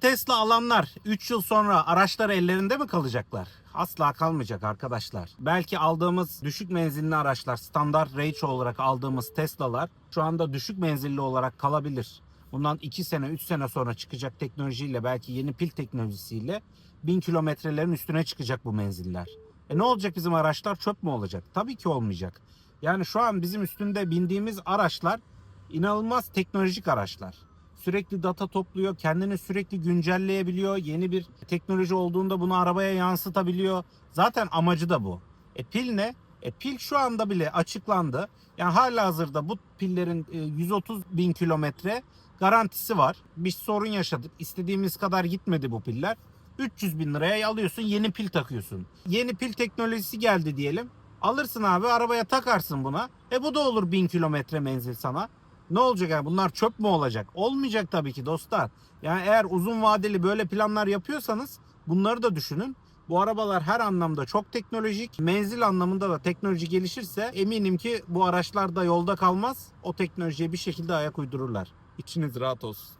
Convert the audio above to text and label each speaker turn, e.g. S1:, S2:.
S1: Tesla alanlar 3 yıl sonra araçları ellerinde mi kalacaklar? Asla kalmayacak arkadaşlar. Belki aldığımız düşük menzilli araçlar, standart range olarak aldığımız Tesla'lar şu anda düşük menzilli olarak kalabilir. Bundan 2 sene 3 sene sonra çıkacak teknolojiyle belki yeni pil teknolojisiyle 1000 kilometrelerin üstüne çıkacak bu menziller. E ne olacak bizim araçlar çöp mü olacak? Tabii ki olmayacak. Yani şu an bizim üstünde bindiğimiz araçlar inanılmaz teknolojik araçlar. Sürekli data topluyor, kendini sürekli güncelleyebiliyor. Yeni bir teknoloji olduğunda bunu arabaya yansıtabiliyor. Zaten amacı da bu. E pil ne? E pil şu anda bile açıklandı. Yani hala hazırda bu pillerin e, 130 bin kilometre garantisi var. Bir sorun yaşadık. İstediğimiz kadar gitmedi bu piller. 300 bin liraya alıyorsun yeni pil takıyorsun. Yeni pil teknolojisi geldi diyelim. Alırsın abi arabaya takarsın buna. E bu da olur 1000 kilometre menzil sana. Ne olacak yani bunlar çöp mü olacak? Olmayacak tabii ki dostlar. Yani eğer uzun vadeli böyle planlar yapıyorsanız bunları da düşünün. Bu arabalar her anlamda çok teknolojik. Menzil anlamında da teknoloji gelişirse eminim ki bu araçlar da yolda kalmaz. O teknolojiye bir şekilde ayak uydururlar. İçiniz rahat olsun.